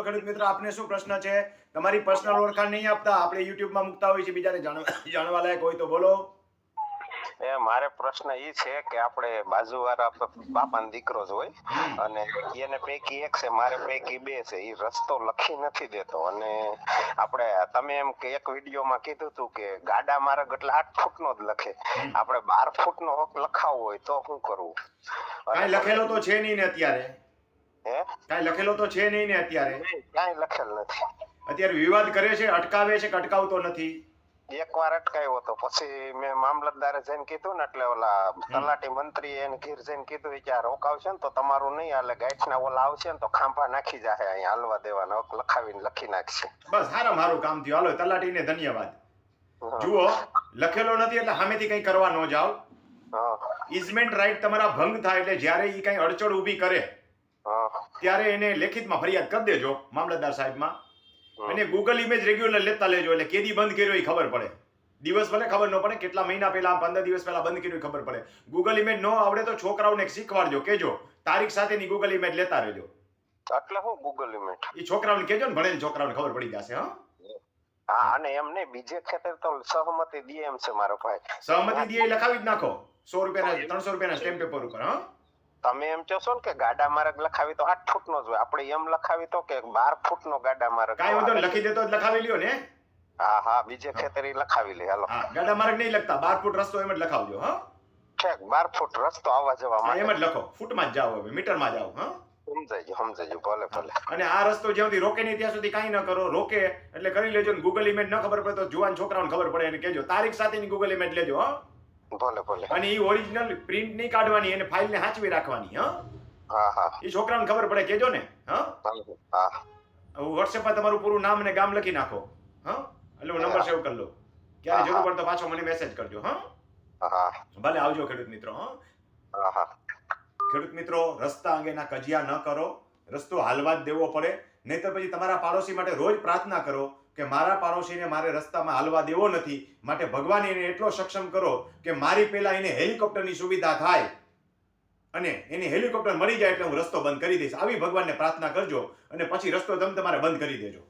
બોલો ખેડૂત મિત્ર આપને શું પ્રશ્ન છે? તમારી પર્સનલ ઓળખાણ નહીં આપતા આપણે યુટ્યુબમાં મૂકતા હોય છે બીજાને જાણવા લાયક હોય તો બોલો. એ મારે પ્રશ્ન ઈ છે કે આપણે બાજુવાળા બાપાનો દીકરો જ હોય અને એને પૈકી એક છે મારે પૈકી બે છે એ રસ્તો લખી નથી દેતો. અને આપણે તમે એમ કે એક વિડીયોમાં કીધું હતું કે ગાડા માર્ગ એટલે આઠ ફૂટનો જ લખે. આપણે બાર ફૂટનો હક લખાવો હોય તો શું કરવું લખેલો તો છે નહીં ને અત્યારે. કાંઈ લખેલો તો છે નહીં ને અત્યારે? કઈ લખેલ નથી. અત્યારે વિવાદ કરે છે અટકાવે છે કે અટકાવતો નથી? એક વાર અટકાયો હતો. પછી મેં મામલતદારે જઈને કીધું ને એટલે ઓલા તલાટી મંત્રી એને ઘીર જઈને કીધું કે આ રોકાવશે ને તો તમારું નહીં હાલે ના ઓલા આવશે ને તો ખાંભા નાખી જાય અહીંયા હાલવા દેવાના. લખાવીને લખી નાખશે. બસ સારા મારું કામ થયું. હાલો તલાટીને ધન્યવાદ. જુઓ લખેલો નથી એટલે સામેથી કંઈ કરવા ન જાઓ. ઇઝમેન્ટ રાઈટ તમારા ભંગ થાય એટલે જ્યારે એ કઈ અડચણ ઊભી કરે ત્યારે એને લેખિતમાં ફરિયાદ કરી દેજો મામલતદાર સાહેબમાં. અને ગૂગલ ઇમેજ રેગ્યુલર લેતા લેજો એટલે કેદી બંધ કર્યો એ ખબર પડે. દિવસ ભલે ખબર ન પડે કેટલા મહિના પહેલા પંદર દિવસ પહેલા બંધ કર્યું ખબર પડે. ગૂગલ ઇમેજ ન આવડે તો છોકરાઓને શીખવાડજો કેજો તારીખ સાથેની ગૂગલ ઇમેજ લેતા રહેજો. એટલે હું ગૂગલ ઇમેજ એ છોકરાઓને કેજો ને ભણેલ છોકરાઓને ખબર પડી જશે હા? હા અને એમ નહીં બીજે ખેતર તો સહમતી દે એમ છે મારો ભાઈ. સહમતિ દે લખાવી જ નાખો. સો રૂપિયાના ત્રણસો રૂપિયાના સ્ટેમ્પ પેપર ઉપર હા? તમે એમ કહો છો ને કે ગાડા માર્ગ લખાવી તો આઠ ફૂટનો જ હોય. આપણે એમ લખાવી તો કે બાર ફૂટનો ગાડા માર્ગ કાંઈ વાંધો નહીં, લખી દેતો જ લખાવી લ્યો ને. હા હા બીજે ખેતરી લખાવી લે હાલો. હા ગાડા માર્ગ નહીં લખતા. બાર ફૂટ રસ્તો એમ જ લખાવજો હા. ઠેક બાર ફૂટ રસ્તો આવવા જવા હા, એમ માટે જ લખો. ફૂટમાં જ જાઓ હવે મીટરમાં જાઓ હા. સમજાઈ ગયું સમજાઈ ગયું ભલે ભલે. અને આ રસ્તો જ્યાં સુધી રોકે નહીં ત્યાં સુધી કાંઈ ન કરો. રોકે એટલે કરી લેજો ને ગૂગલ ઇમેજ ન ખબર પડે તો જુવાન છોકરાઓને ખબર પડે. એને કહેજો તારીખ સાથેની ગૂગલ ઇમેજ લેજો હા. ભલે ભલે. અને એ ઓરિજિનલ પ્રિન્ટ નહીં કાઢવાની અને ફાઇલ ને સાચવી રાખવાની હા? હા હા. એ છોકરાને ખબર પડે કેજો ને હા? હા. વોટ્સએપમાં તમારું પૂરું નામ અને ગામ લખી નાખો હા? એટલે હું નંબર સેવ કરી લઉં. ક્યારે જરૂર પડે તો પાછો મને મેસેજ કરજો હા હા. ભલે આવજો ખેડૂત મિત્રો હા? હા હા. ખેડૂત મિત્રો રસ્તા અંગેના કજિયા ન કરો રસ્તો હાલવા જ દેવો પડે નહીતર પછી તમારા પાડોશી માટે રોજ પ્રાર્થના કરો કે મારા પાડોશીને મારે રસ્તામાં હાલવા દેવો નથી, માટે ભગવાન એને એટલો સક્ષમ કરો કે મારી પહેલા એને હેલિકોપ્ટરની સુવિધા થાય. અને એને હેલિકોપ્ટર મળી જાય એટલે હું રસ્તો બંધ કરી દઈશ. આવી ભગવાનને પ્રાર્થના કરજો અને પછી રસ્તો તમ તમારે બંધ કરી દેજો.